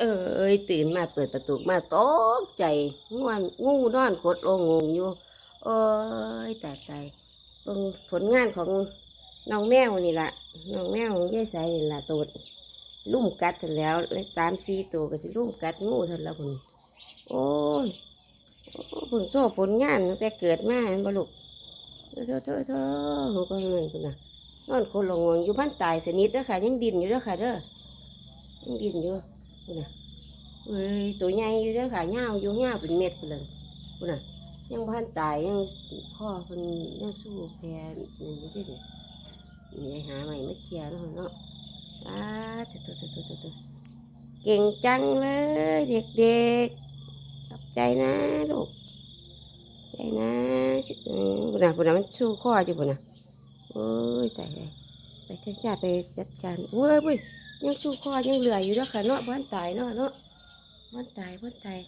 เอ้ยตื่นมาเปิดประตูมาตกใจง่วนงูนอนกดโองงอยู่โอ้ยตายตายเบิ่งผลงานของน้องแมวนี่ละน้องแมวของยายสายนี่ละตัวลุ่มกัดทันแล้วสามสี่ตัวก็สิลุ่มกัดงูทันแล้วคุณโอ้ยโอ้เพิ่งโซ่ผลงานตั้งแต่เกิดมาบ่ลูกเถอะเถอะเถอะหัวก็เงินคุณน่ะนอนคนลงวงอยู่บ้านตายสนิทเด้อค่ะยังดินอยู่เด้อค่ะเด้อยังดินอยู่ คุณน่ะเอ้ยตัวใหญ่อยู่เด้อค่ะยาวอยู่ยาวเป็นเม็ดไปเลยคุณน่ะ ยังพันตายยังพ่อคนยังสู้แพ้นี่อยู่ด้วยนี่นี่หาใหม่ไม่เคลียร์แล้วเนาะอ้าตัวตัวตัวตัวตัวเก่งจังเลย เด็กๆขอบใจนะลูกใจนะคุณน่ะคุณน่ะมันสู้ข้ออยู่คุณน่ะโอ้ยตายไปจัดการไปจัดการเว้ยเว้ ยังชูคอยังเหลืออยู่ด้วยค่ะเนาะบ้านตายเนาะเนาะบ้านตายบ้านตาย